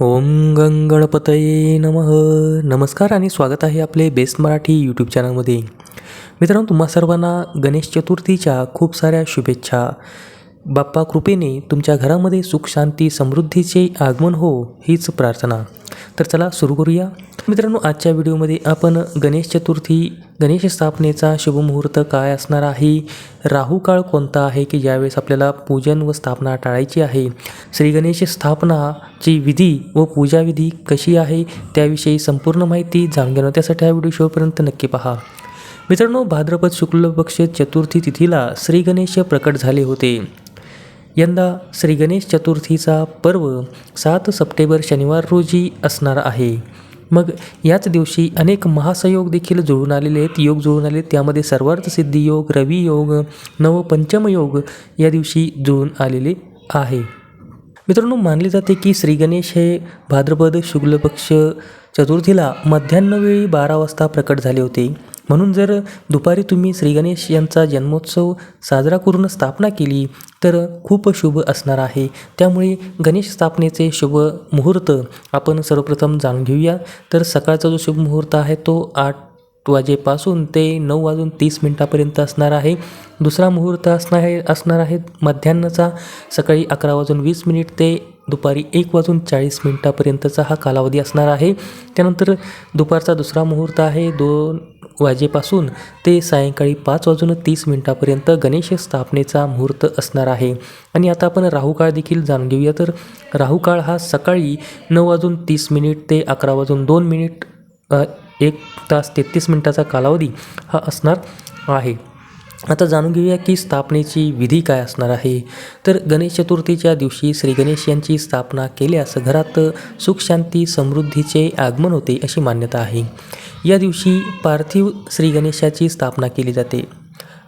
ओम गंगणपतये नमः. नमस्कार आणि स्वागत आहे आपले बेस्ट मराठी यूट्यूब चॅनलमध्ये मित्रांनो तुम्हा सर्वांना गणेश चतुर्थीच्या खूप साऱ्या शुभेच्छा. बाप्पा कृपेने तुमच्या घरामध्ये सुख शांती समृद्धीचे आगमन हो हीच प्रार्थना. तर चला सुरू करूया. मित्रांनो आजच्या व्हिडिओमध्ये आपण गणेश चतुर्थी गणेश स्थापनेचा शुभमुहूर्त काय असणार आहे? राहू काळ कोणता आहे की ज्यावेळेस आपल्याला पूजन व स्थापना टाळायची आहे? श्री गणेश स्थापनाची विधी व पूजाविधी कशी आहे? त्याविषयी संपूर्ण माहिती जाणून घेणं त्यासाठी हा व्हिडिओ शेवटपर्यंत नक्की पहा. मित्रांनो भाद्रपद शुक्ल पक्ष चतुर्थी तिथीला श्री गणेश प्रकट झाले होते. यंदा श्री गणेश चतुर्थीचा पर्व सात सप्टेंबर शनिवार रोजी असणार आहे. मग याच दिवशी अनेक महासयोग देखील जुळून आलेले आहेत. योग जुळून आले त्यामध्ये सर्वार्थ सिद्धी योग रवी योग नवपंचम योग या दिवशी जुळून आलेले आहे. मित्रांनो मानले जाते की श्री गणेश हे भाद्रपद शुक्ल पक्ष चतुर्थीला मध्यान्हवेळी बारा वाजता प्रकट झाले होते. म्हणून जर दुपारी तुम्ही श्रीगणेश यांचा जन्मोत्सव साजरा करून स्थापना केली तर खूप शुभ असणार आहे. त्यामुळे गणेश स्थापनेचे शुभ मुहूर्त आपण सर्वप्रथम जाणून घेऊया. तर सकाळचा जो शुभ मुहूर्त आहे तो आठ वाजेपासून ते नऊ वाजून तीस मिनटापर्यंत असणार आहे. दुसरा मुहूर्त असणार आहे असणार आहे मध्यान्नचा सकाळी अकरा वाजून वीस मिनिट ते दुपारी एक वाजून चाळीस मिनटापर्यंतचा हा कालावधी असणार आहे. त्यानंतर दुपारचा दुसरा मुहूर्त आहे. दोन वाजेपासून ते सायंकाळी पाच वाजून तीस मिनटापर्यंत गणेश स्थापनेचा मुहूर्त असणार आहे. आणि आता आपण राहुकाळ देखील जाणून घेऊया. तर राहुकाळ हा सकाळी नऊ वाजून तीस मिनिट ते अकरा वाजून दोन मिनिट एक तास तेहतीस मिनटाचा कालावधी हा असणार आहे. आता जाणून घेऊया की स्थापनेची विधी काय असणार आहे. तर गणेश चतुर्थीच्या दिवशी श्री गणेश यांची स्थापना केल्यास घरात सुख शांती समृद्धीचे आगमन होते अशी मान्यता आहे. या दिवशी पार्थिव श्री गणेशाची स्थापना केली जाते.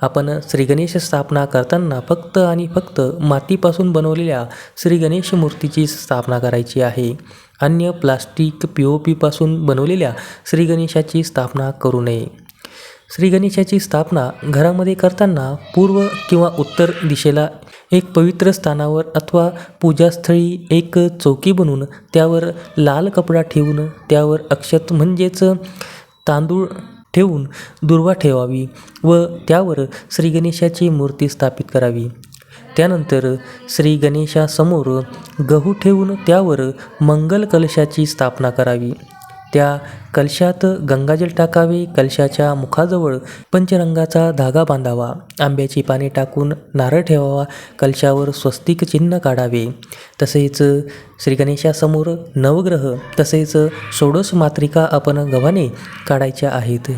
आपण श्री गणेश स्थापना करताना फक्त आणि फक्त मातीपासून बनवलेल्या श्री गणेश मूर्तीची स्थापना करायची आहे. अन्य प्लास्टिक पी ओ पीपासून बनवलेल्या श्रीगणेशाची स्थापना करू नये. श्रीगणेशाची स्थापना घरामध्ये करताना पूर्व किंवा उत्तर दिशेला एक पवित्र स्थानावर अथवा पूजास्थळी एक चौकी बनवून त्यावर लाल कपडा ठेवून त्यावर अक्षत म्हणजेच तांदूळ ठेवून दुर्वा ठेवावी व त्यावर श्रीगणेशाची मूर्ती स्थापित करावी. त्यानंतर श्री गणेशासमोर गहू ठेवून त्यावर मंगल कलशाची स्थापना करावी. त्या कलशात गंगाजल टाकावे कलशाच्या मुखाजवळ पंचरंगाचा धागा बांधावा आंब्याची पाने टाकून नारळ ठेवावा कलशावर स्वस्तिक चिन्ह काढावे. तसेच श्री गणेशासमोर नवग्रह तसेच षोडश मात्रिका आपण गव्हाने काढायच्या आहेत.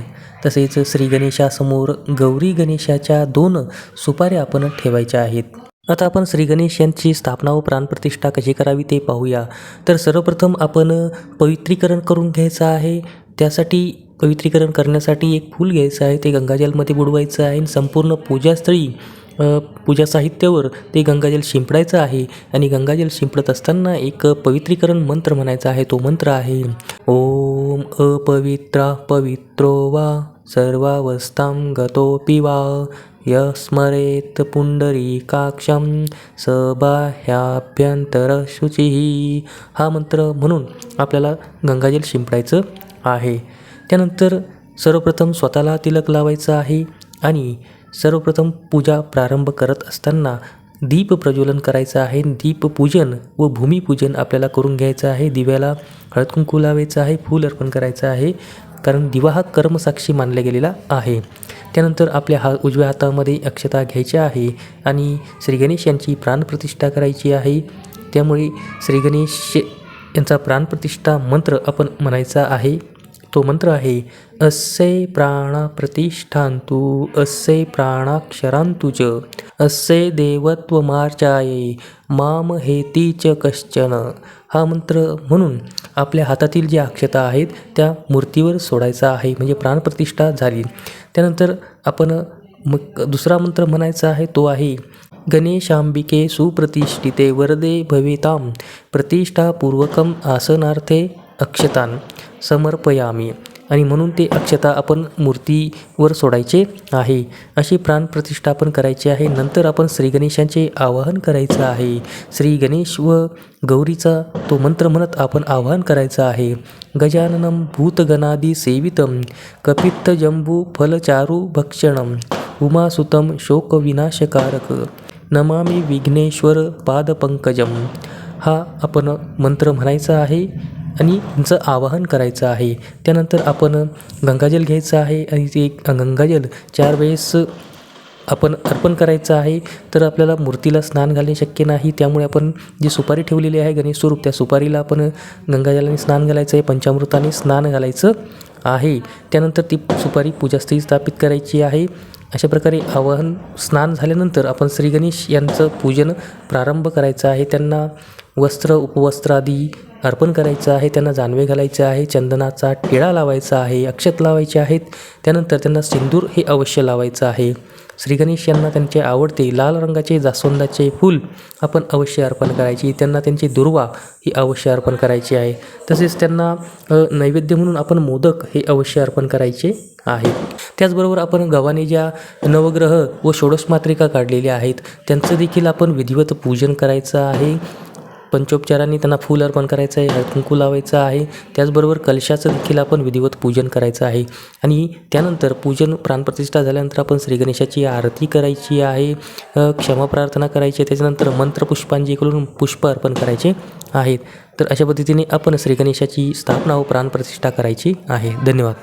तसेच श्री गणेशासमोर गौरी गणेशाच्या दोन सुपाऱ्या आपण ठेवायच्या आहेत. आता आपण श्री गणेश यांची स्थापना व प्राणप्रतिष्ठा कशी करावी ते पाहूया. तर सर्वप्रथम आपण पवित्रीकरण करून घ्यायचं आहे. त्यासाठी पवित्रीकरण करण्यासाठी एक फूल घ्यायचं आहे ते गंगाजलमध्ये बुडवायचं आहे. आणि संपूर्ण पूजास्थळी पूजा साहित्यावर ते गंगाजल शिंपडायचं आहे. आणि गंगाजल शिंपडत असताना एक पवित्रीकरण मंत्र म्हणायचा आहे. तो मंत्र आहे ओम अपवित्रा पवित्रो वा सर्वावस्थां गतो वा यस्मरेत पुंडरीकाक्षं सबाह्याभ्यंतरशुचिः हा मंत्र म्हणून आपल्याला गंगाजल शिंपडायचं आहे. त्यानंतर सर्वप्रथम स्वतःला तिलक लावायचं आहे आणि सर्वप्रथम पूजा प्रारंभ करत असताना दीप प्रज्वलन करायचं आहे. दीपपूजन व भूमिपूजन आपल्याला करून घ्यायचं आहे. दिव्याला हळद कुंकू लावायचं आहे. फूल अर्पण करायचं आहे. कारण दिवा हा कर्मसाक्षी मानला गेलेला आहे. त्यानंतर आपल्या हा उजव्या हातामध्ये अक्षता घ्यायची आहे आणि श्री गणेश यांची प्राणप्रतिष्ठा करायची आहे. त्यामुळे श्री गणेश यांचा प्राणप्रतिष्ठा मंत्र आपण म्हणायचा आहे. तो मंत्र आहे असे प्राणप्रतिष्ठांतु असे प्राणाक्षरांतुच असे देवत्वमार्चाये माम हेती च कश्चन हा मंत्र म्हणून आपल्या हातातील ज्या अक्षता आहेत त्या मूर्तीवर सोडायचा आहे म्हणजे प्राणप्रतिष्ठा झाली. त्यानंतर आपण मग दुसरा मंत्र म्हणायचा आहे तो आहे गणेशांबिके सुप्रतिष्ठिते वरदे भवितां प्रतिष्ठापूर्वकम आसनार्थे अक्षतान समर्पयामी आणि म्हणून ते अक्षता आपण मूर्तीवर सोडायचे आहे. अशी प्राणप्रतिष्ठापन करायची आहे. नंतर आपण श्री गणेशांचे आवाहन करायचं आहे. श्री गणेश व गौरीचा तो मंत्र म्हणत आपण आवाहन करायचं आहे. गजाननं भूतगणादी सेवितम कपित्त जंबू फलचारू भक्षणं उमासुतम शोकविनाशकारक नमामि विघ्नेश्वर पादपंकजम हा आपण मंत्र म्हणायचा आहे. आणि तुमचं आवाहन करायचं आहे. त्यानंतर आपण गंगाजल घ्यायचं आहे आणि ते गंगाजल चार वेळेस आपण अर्पण करायचं आहे. तर आपल्याला मूर्तीला स्नान घालणे शक्य नाही. त्यामुळे आपण जी सुपारी ठेवलेली आहे गणेश स्वरूप त्या सुपारीला आपण गंगाजलाने स्नान घालायचं आहे. पंचामृताने स्नान घालायचं आहे. त्यानंतर ती सुपारी पूजास्थळी स्थापित करायची आहे. अशा प्रकारे आवाहन स्नान झाल्यानंतर आपण श्री गणेश यांचं पूजन प्रारंभ करायचं आहे. त्यांना वस्त्र उपवस्त्र आदी अर्पण करायचं आहे त्यांना जानवे घालायचे आहे चंदनाचा टिळा लावायचा आहे अक्षत लावायचे आहेत त्यानंतर त्यांना सिंदूर हे अवश्य लावायचं आहे. श्रीगणेश यांना त्यांचे आवडते लाल रंगाचे जास्वंदाचे फूल आपण अवश्य अर्पण करायची त्यांना त्यांची दुर्वा ही अवश्य अर्पण करायची आहे. तसेच त्यांना नैवेद्य म्हणून आपण मोदक हे अवश्य अर्पण करायचे आहे त्याचबरोबर आपण गव्हाने ज्या नवग्रह व षोडश मात्रिका काढलेल्या आहेत त्यांचं देखील आपण विधिवत पूजन करायचं आहे. पंचोपचारांनी त्यांना फूल अर्पण करायचं आहे हळद कुंकू लावायचं आहे. त्याचबरोबर कलशाचं देखील आपण विधिवत पूजन करायचं आहे. आणि त्यानंतर पूजन प्राणप्रतिष्ठा झाल्यानंतर आपण श्री गणेशाची आरती करायची आहे क्षमा प्रार्थना करायची आहे. त्याच्यानंतर मंत्रपुष्पांजी करून पुष्प अर्पण करायचे आहेत. तर अशा पद्धतीने आपण श्री गणेशाची स्थापना व प्राणप्रतिष्ठा करायची आहे. धन्यवाद.